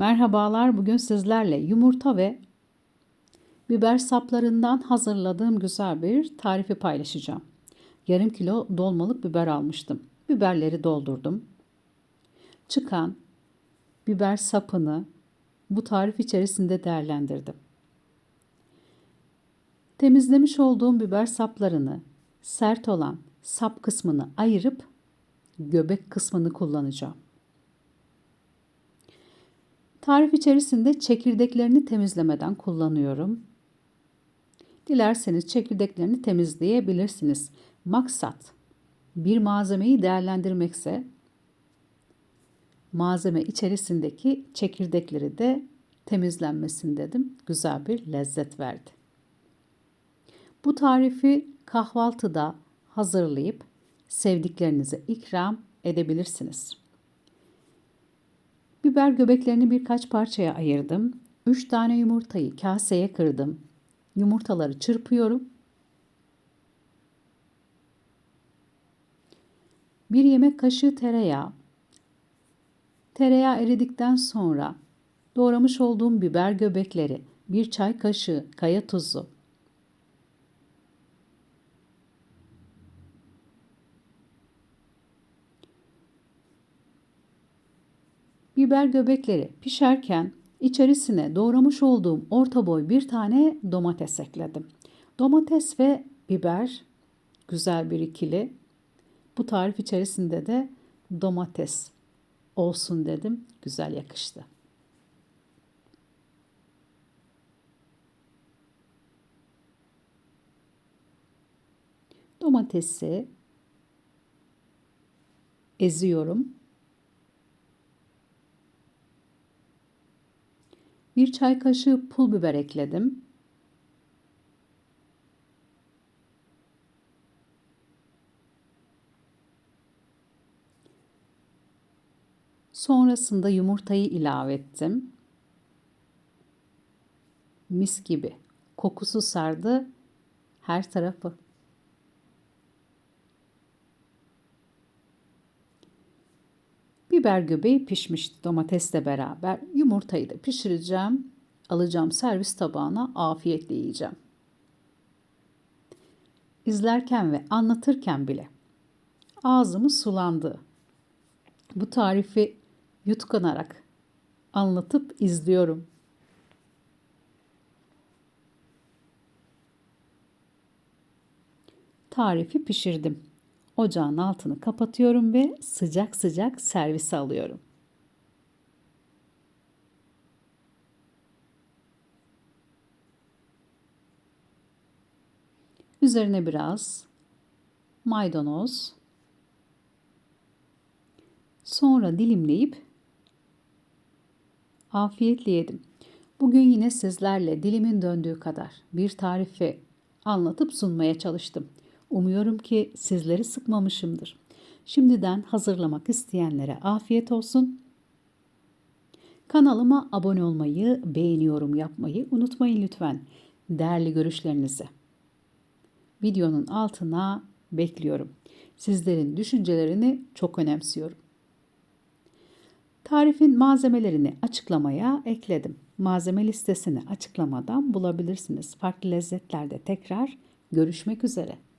Merhabalar, bugün sizlerle yumurta ve biber saplarından hazırladığım güzel bir tarifi paylaşacağım. Yarım kilo dolmalık biber almıştım. Biberleri doldurdum. Çıkan biber sapını bu tarif içerisinde değerlendirdim. Temizlemiş olduğum biber saplarını sert olan sap kısmını ayırıp göbek kısmını kullanacağım. Tarif içerisinde çekirdeklerini temizlemeden kullanıyorum. Dilerseniz çekirdeklerini temizleyebilirsiniz. Maksat bir malzemeyi değerlendirmekse malzeme içerisindeki çekirdekleri de temizlenmesin dedim. Güzel bir lezzet verdi. Bu tarifi kahvaltıda hazırlayıp sevdiklerinize ikram edebilirsiniz. Biber göbeklerini birkaç parçaya ayırdım. 3 tane yumurtayı kaseye kırdım. Yumurtaları çırpıyorum. Bir yemek kaşığı tereyağı. Tereyağı eridikten sonra doğramış olduğum biber göbekleri, bir çay kaşığı kaya tuzu, biber göbekleri pişerken içerisine doğramış olduğum orta boy bir tane domates ekledim. Domates ve biber güzel bir ikili. Bu tarif içerisinde de domates olsun dedim. Güzel yakıştı. Domatesi eziyorum. Bir çay kaşığı pul biber ekledim. Sonrasında yumurtayı ilave ettim. Mis gibi. Kokusu sardı her tarafı. Biber göbeği pişmişti domatesle beraber. Yumurtayı da pişireceğim. Alacağım servis tabağına afiyetle yiyeceğim. İzlerken ve anlatırken bile ağzımız sulandı. Bu tarifi yutkanarak anlatıp izliyorum. Tarifi pişirdim. Ocağın altını kapatıyorum ve sıcak sıcak servise alıyorum. Üzerine biraz maydanoz. Sonra dilimleyip afiyetle yedim. Bugün yine sizlerle dilimin döndüğü kadar bir tarifi anlatıp sunmaya çalıştım. Umuyorum ki sizleri sıkmamışımdır. Şimdiden hazırlamak isteyenlere afiyet olsun. Kanalıma abone olmayı, beğeniyorum yapmayı unutmayın lütfen. Değerli görüşlerinizi. Videonun altına bekliyorum. Sizlerin düşüncelerini çok önemsiyorum. Tarifin malzemelerini açıklamaya ekledim. Malzeme listesini açıklamadan bulabilirsiniz. Farklı lezzetlerde tekrar görüşmek üzere.